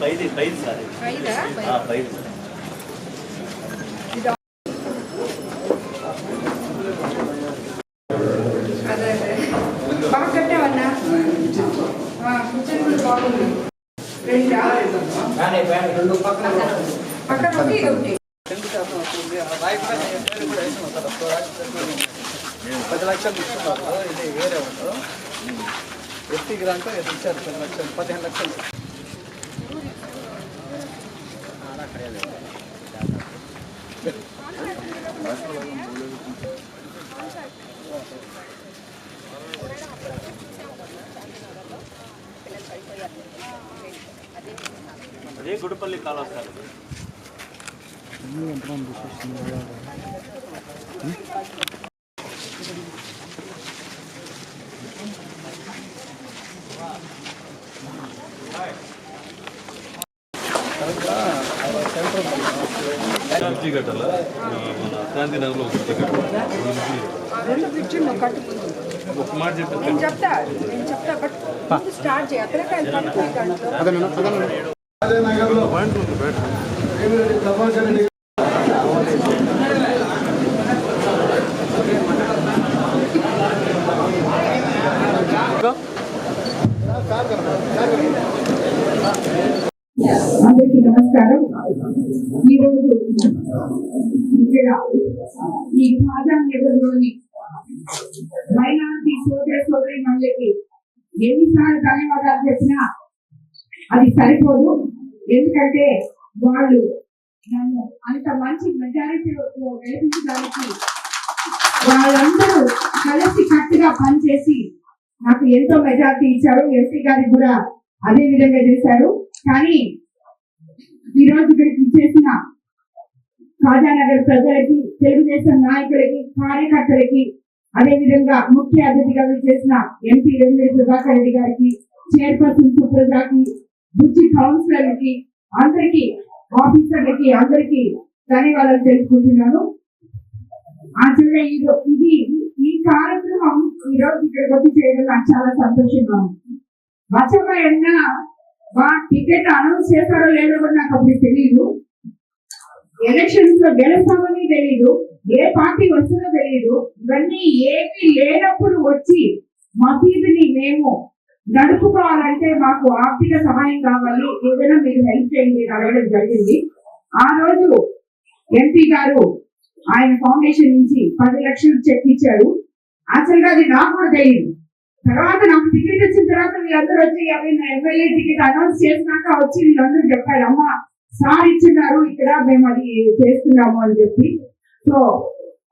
పైది పైది సార్ పైది అదే పక్కన ఒకటి. పది లక్షలు ఇస్తున్నారు ఇది వేరే ఉంటారు ఎస్టీ గ్రాంట్ ఇది ఇచ్చారు పది లక్షలు పదిహేను లక్షలు. అదే గుడిపల్లి కాలువ సార్ ఇది. గట్టల మన గాంధీనగర్లో ఒక టికెట్ ఆ రెండు కూర్చుండు కట్టు ముందు ఒక మాట చెప్పేసి నేను ఈరోజు ఇక్కడ ఈ ప్రాధాన్యతలోని మైనారిటీ సోదర సోదరి మహిళకి ఎన్నిసార్లు ధన్యవాదాలు చెప్పినా అది సరిపోదు. ఎందుకంటే వాళ్ళు నన్ను అంత మంచి మెజారిటీలో గెలిపించడానికి వాళ్ళందరూ కలిసి కట్టుగా పనిచేసి నాకు ఎంతో మెజారిటీ ఇచ్చారు. ఎంపీ గారికి కూడా అదే విధంగా చేశారు. కానీ ఈ రోజు ఇక్కడికి చేసిన ఖాజానగర్ ప్రజలకి తెలుగుదేశం నాయకులకి కార్యకర్తలకి అదేవిధంగా ముఖ్య అతిథిగా చేసిన ఎంపీ వెంకట ప్రభాకర్ రెడ్డి గారికి చైర్పర్సన్ సుప్రజాకి బుద్ధి కౌన్సిలర్కి అందరికి ఆఫీసర్లకి అందరికి ధన్యవాదాలు తెలుసుకుంటున్నాను యాక్చువల్గా ఈ ఇది ఈ కార్యక్రమం ఈ రోజు ఇక్కడికి వచ్చి చేయడం నాకు చాలా సంతోషంగా ఉంది. వచ్చాయన్న మా టికెట్ అనౌన్స్ చేస్తారో లేదో కూడా నాకు అప్పుడు తెలియదు ఎలక్షన్స్లో గెలుస్తామని తెలియదు ఏ పార్టీ వస్తుందో తెలియదు ఇవన్నీ ఏమీ లేనప్పుడు వచ్చి మసీదుని మేము నడుపుకోవాలంటే మాకు ఆర్థిక సహాయం కావాలి. ఏదైనా మీరు హెల్ప్ చేయండి అడగడం జరిగింది. ఆ రోజు ఎంపీ గారు ఆయన ఫౌండేషన్ నుంచి పది లక్షలు చెక్ ఇచ్చారు. అసలుగా అది నాకు కూడా తెలియదు తర్వాత నాకు టికెట్ వచ్చిన తర్వాత వీళ్ళందరూ వచ్చి అవి ఎమ్మెల్యే టికెట్ అనౌన్స్ చేసినాక వచ్చి వీళ్ళందరూ చెప్పారు అమ్మ సార్ ఇచ్చినారు ఇక్కడ మేము అది చేస్తున్నాము అని చెప్పి. సో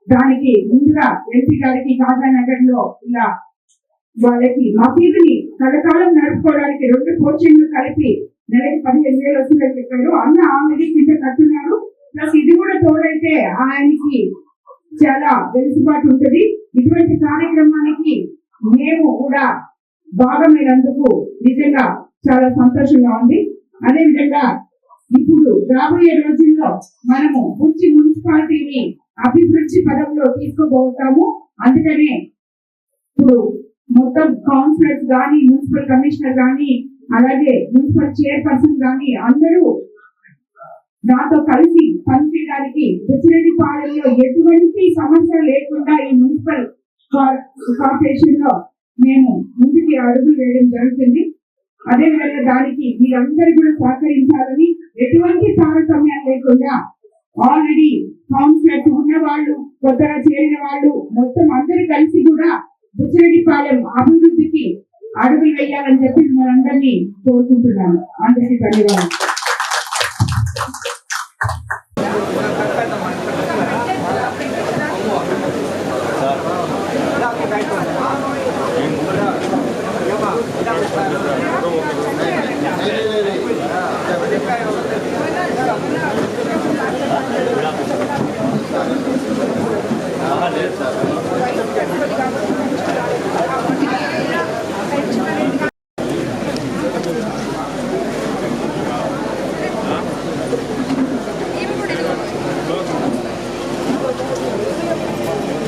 దానికి ముందుగా ఎంపీ గారికి కాజానగర్లో ఇలా వాళ్ళకి మా మసీదుని కలకాలం నడుపుకోవడానికి రెండు కోచింగ్లు కలిపి నెలకి పదిహేను వేలు వస్తుందని చెప్పారు. అన్న ఆల్రెడీ కింద కట్టున్నారు. ప్లస్ ఇది కూడా తోడైతే ఆయనకి చాలా వెలుసుబాటు ఉంటుంది. ఇటువంటి కార్యక్రమానికి మేము కూడా భాగమైనందుకు నిజంగా చాలా సంతోషంగా ఉంది. అదేవిధంగా ఇప్పుడు రాబోయే రోజుల్లో మనము మంచి మున్సిపాలిటీని అభివృద్ధి పదంలో తీసుకోబోతాము. అందుకనే ఇప్పుడు మొత్తం కౌన్సిలర్స్ కానీ మున్సిపల్ కమిషనర్ కానీ అలాగే మున్సిపల్ చైర్పర్సన్ కానీ అందరూ నాతో కలిసి పనిచేయడానికి బుచ్చిరెడ్డిపాలెంలో ఎటువంటి సమస్య లేకుండా ఈ మున్సిపల్ కార్పొరేషన్లో మేము ముందుకి అడుగులు వేయడం జరుగుతుంది. అదే విధంగా దానికి మీరందరూ కూడా సహకరించాలని ఎటువంటి తారతమ్యం లేకుండా ఆల్రెడీ కౌన్సిలర్స్ ఉన్న వాళ్ళు కొత్తగా చేరిన వాళ్ళు మొత్తం అందరూ కలిసి కూడా బుచ్చిరెడ్డిపాలెం అభివృద్ధికి అడుగులు వేయాలని చెప్పి మనందరినీ కోరుకుంటున్నాను. అందరికీ ధన్యవాదాలు. Thank you.